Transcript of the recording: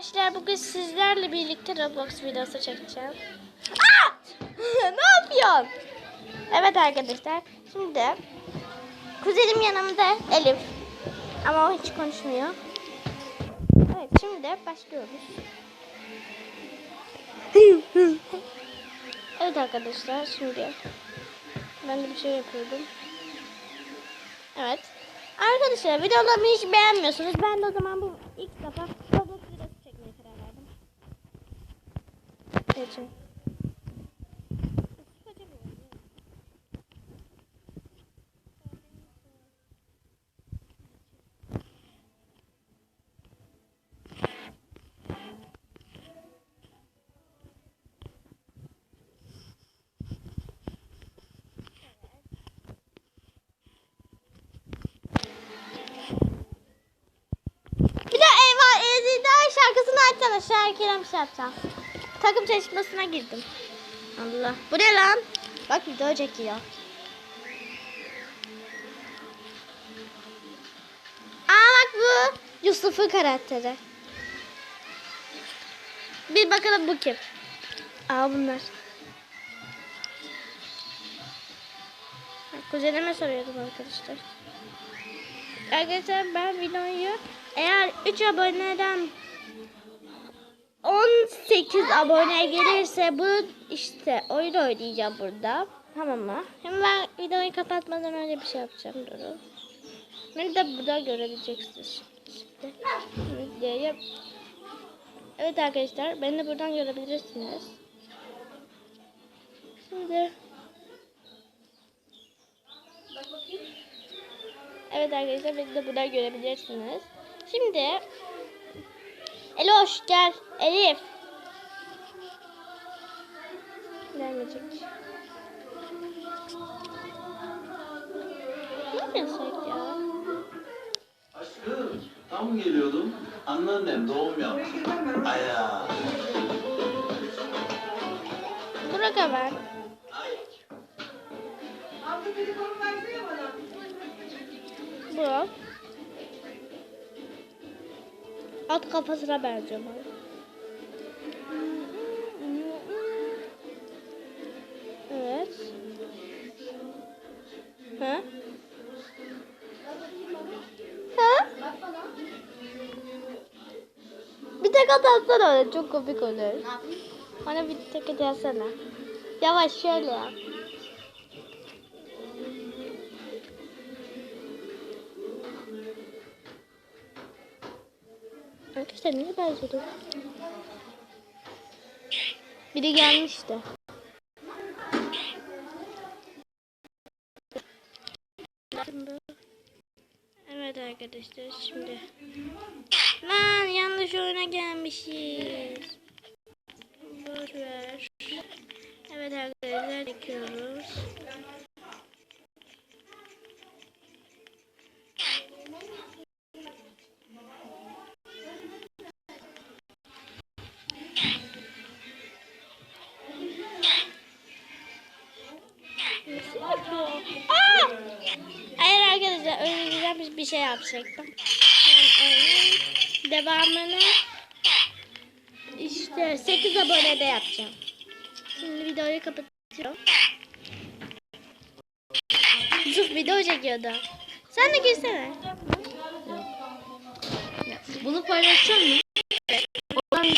Arkadaşlar bugün sizlerle birlikte Roblox videosu çekeceğim. Aa! ne yapıyorsun? Evet arkadaşlar. Şimdi kuzenim yanımda Elif. Ama o hiç konuşmuyor. Evet şimdi başlıyoruz. evet arkadaşlar şimdi ben de bir şey yapıyordum. Evet. Arkadaşlar videolarımı hiç beğenmiyorsunuz. Ben de o zaman bu ilk defa Roblox videosu çekmeye karar verdim. Geçin. Şarkısını açsana. Bir şey yapacağım. Takım çalışmasına girdim. Allah. Bu ne lan? Bak video çekiyor. Aa bak bu. Yusuf'un karakteri. Bir bakalım bu kim? Aa bunlar. Kuzenime soruyordum arkadaşlar. Arkadaşlar ben videoyu eğer 3 aboneden 18 abone gelirse bu işte oyun oynayacağım burada. Tamam mı? Şimdi ben videoyu kapatmadan önce bir şey yapacağım. Durun. Beni de burada görebileceksiniz şimdi. Videoyu- Evet arkadaşlar beni de buradan görebilirsiniz. Şimdi Evet arkadaşlar beni de buradan görebilirsiniz. Şimdi Eloş gel. Elif. Gelmeyecek. Ne yapıyorsun ya? Aşkım tam geliyordum. Anneannem doğum yaptı. Aya. Aga ben. Bu. At kafasına benziyor bana. Evet. Ha? Ha? Bir tek at atsana öyle çok komik olur. Bana bir tek at atsana. Yavaş şöyle yap. Arkadaşlar niye benziyordu? Biri gelmişti. Evet arkadaşlar şimdi. Lan yanlış oyuna gelmişiz. Boş ver. Evet arkadaşlar çekiyoruz. Aa! Güzel bir- şey yapacaktım. Devamını işte 8 abonede yapacağım. Şimdi videoyu kapatıyorum. Yusuf video çekiyordu. Sen de girsene. Bunu paylaşacağım mı? Oradan